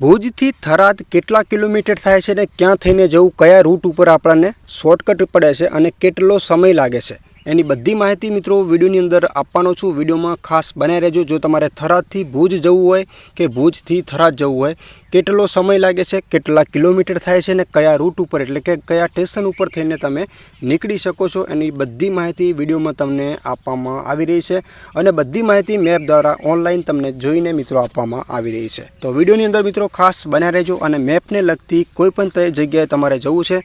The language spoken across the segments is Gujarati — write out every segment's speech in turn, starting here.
ભુજથી થરાદ કેટલા કિલોમીટર થાય છે ને ક્યાં થઈને જવું, કયા રૂટ ઉપર આપણને શોર્ટકટ પડે છે અને કેટલો સમય લાગે છે? એની બધી માહિતી મિત્રો વિડીયોની અંદર આપવાનો છું. વિડીયોમાં ખાસ બનાવી રહેજો. જો તમારે થરાદથી ભુજ જવું હોય કે ભુજથી થરાદ જવું હોય, કેટલો સમય લાગે છે, કેટલા કિલોમીટર થાય છે ને કયા રૂટ ઉપર, એટલે કે કયા સ્ટેશન ઉપર થઈને તમે નીકળી શકો છો, એની બધી માહિતી વિડીયોમાં તમને આપવામાં આવી રહી છે. અને બધી માહિતી મેપ દ્વારા ઓનલાઈન તમને જોઈને મિત્રો આપવામાં આવી રહી છે. તો વિડીયોની અંદર મિત્રો ખાસ બનાવી રહેજો અને મેપને લગતી કોઈ પણ તે, જગ્યાએ તમારે જવું છે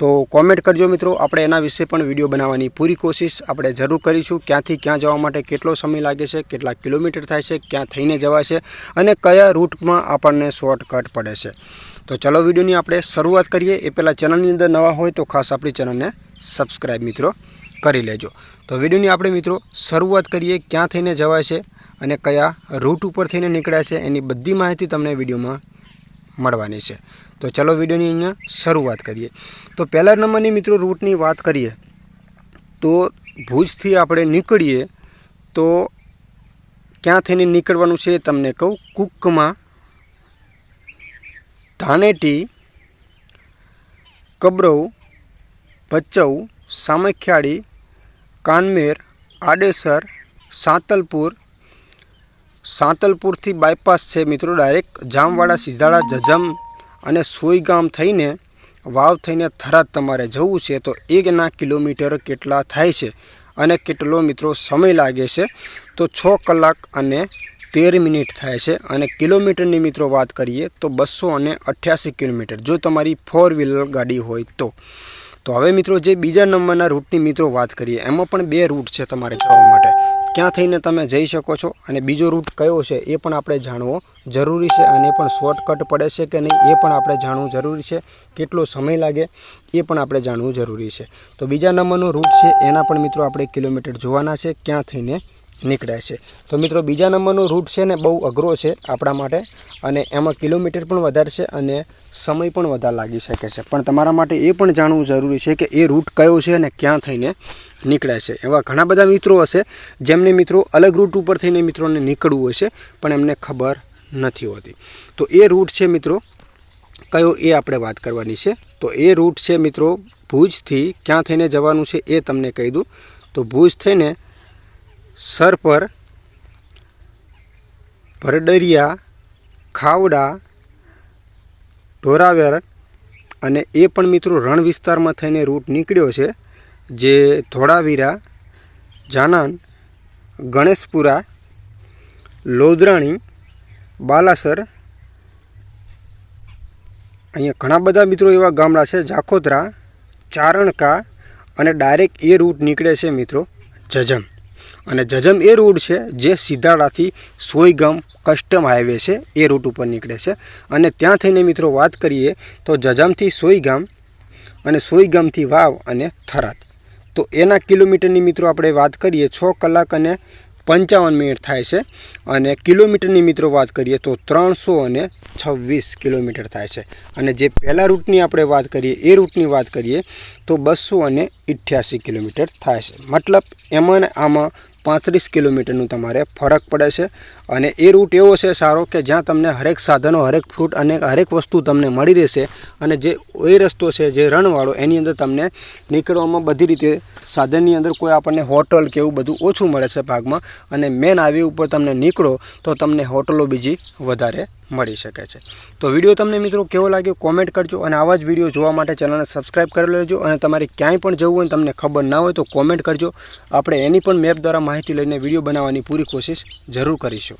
તો કોમેન્ટ કરજો મિત્રો. આપણે એના વિશે પણ વીડિયો બનાવવાની પૂરી કોશિશ આપણે જરૂર કરીશું. ક્યાંથી ક્યાં જવા માટે કેટલો સમય લાગે છે, કેટલા કિલોમીટર થાય છે, ક્યાં થઈને જવાશે અને કયા રૂટમાં આપણને શોર્ટકટ પડે છે. તો ચલો વિડીયોની આપણે શરૂઆત કરીએ. એ પહેલાં ચેનલની અંદર નવા હોય તો ખાસ આપણી ચેનલને સબસ્ક્રાઈબ મિત્રો કરી લેજો. તો વિડીયોની આપણે મિત્રો શરૂઆત કરીએ. ક્યાં થઈને જવાય છે અને કયા રૂટ ઉપર થઈને નીકળ્યા છે એની બધી માહિતી તમને વિડીયોમાં મળવાની છે. તો ચલો વિડીયોની અહીંયા શરૂઆત કરીએ. તો પહેલા નંબરની મિત્રો રૂટની વાત કરીએ, તો ભુજથી આપણે નીકળીએ, તો ક્યાં થઈને નીકળવાનું છે તમને કહું. કુકમાં, ધાનેટી, કબરવ ભચાઉ સામખિયાળી, કાનમેર, આડેસર, સાંતલપુર. સાંતલપુરથી બાયપાસ છે મિત્રો ડાયરેક્ટ જામવાડા, સીધાડા, જજમ અને સોઈગામ થઈને વાવ થઈને થરાદ તમારે જવું છે તો એકના કિલોમીટર કેટલા થાય છે અને કેટલો મિત્રો સમય લાગે છે? તો છ કલાક અને તેર મિનિટ થાય છે. અને કિલોમીટરની મિત્રો વાત કરીએ તો બસો અને અઠ્યાસી કિલોમીટર, જો તમારી ફોર વ્હીલર ગાડી હોય તો. તો હવે મિત્રો જે બીજા નંબરના રૂટની મિત્રો વાત કરીએ, એમાં પણ બે રૂટ છે તમારે જવા માટે. ક્યાં થઈને તમે જઈ શકો છો અને બીજો રૂટ કયો છે એ પણ આપણે જાણવો જરૂરી છે અને પણ શોર્ટકટ પડે છે કે નહીં એ પણ આપણે જાણવું જરૂરી છે. કેટલો સમય લાગે એ પણ આપણે જાણવું જરૂરી છે. તો બીજા નંબરનો રૂટ છે, એના પણ મિત્રો આપણે કિલોમીટર જોવાના છે, ક્યાં થઈને નીકળ્યા છે. તો મિત્રો, બીજા નંબરનો રૂટ છે ને બહુ અઘરો છે આપણા માટે અને એમાં કિલોમીટર પણ વધારે છે અને સમય પણ વધારે લાગી શકે છે. પણ તમારા માટે એ પણ જાણવું જરૂરી છે કે એ રૂટ કયો છે અને ક્યાં થઈને નીકળે છે. એવા ઘણા બધા મિત્રો હશે જેમને મિત્રો અલગ રૂટ ઉપર થઈને મિત્રોને નીકળવું હશે પણ એમને ખબર નથી હોતી. તો એ રૂટ છે મિત્રો, કયો એ આપણે વાત કરવાની છે. તો એ રૂટ છે મિત્રો, ભુજથી ક્યાં થઈને જવાનું છે એ તમને કહી દઉં. તો ભુજ થઈને સરપર ભરડરિયા, ખાવડા, ઢોરાવેર અને એ પણ મિત્રો રણ વિસ્તારમાં થઈને રૂટ નીકળ્યો છે, જે ધોળાવીરા, જાનાન, ગણેશપુરા, લોદરાણી, બાલાસર, અહીંયા ઘણા બધા મિત્રો એવા ગામડા છે, જાખોદરા, ચારણકા અને ડાયરેક્ટ એ રૂટ નીકળે છે મિત્રો જજમ. અને જજમ એ રૂટ છે જે સિધાડાથી સોયગામ કસ્ટમ હાઈવે છે, એ રૂટ ઉપર નીકળે છે. અને ત્યાં થઈને મિત્રો વાત કરીએ તો જજમથી સોયગામ અને સોયગામથી વાવ અને થરાદ. તો એના કિલોમીટરની મિત્રો આપણે વાત કરીએ, છ કલાક અને પંચાવન મિનિટ થાય છે. અને કિલોમીટરની મિત્રો વાત કરીએ તો ત્રણસો અને છવ્વીસ કિલોમીટર થાય છે. અને જે પહેલાં રૂટની આપણે વાત કરીએ, એ રૂટની વાત કરીએ તો બસો અને અઠ્યાસી કિલોમીટર થાય છે. મતલબ એમાં આમાં પાંત્રીસ કિલોમીટરનું તમારે ફરક પડે છે. અને એ રૂટ એવો છે સારો કે જ્યાં તમને હરેક સાધનો, હરેક ફ્રૂટ અને હરેક વસ્તુ તમને મળી રહેશે. અને જે એ રસ્તો છે, જે રણવાળો, એની અંદર તમને નીકળવામાં બધી રીતે સાધનની અંદર કોઈ આપણને હોટલ કે એવું બધું ઓછું મળે છે ભાગમાં. અને મેન આવી ઉપર તમને નીકળો તો તમને હોટલો બીજી વધારે મળી શકે છે. તો વીડિયો તમને મિત્રો કેવો લાગ્યો કોમેન્ટ કરજો અને આવા જ વીડિયો જોવા માટે ચેનલને સબસ્ક્રાઈબ કરી લેજો અને તમારે ક્યાંય પણ જવું હોય તમને ખબર ના હોય તો કોમેન્ટ કરજો. આપણે એની પણ મેપ દ્વારા માહિતી લઈને વીડિયો બનાવવાની પૂરી કોશિશ જરૂર કરીશું.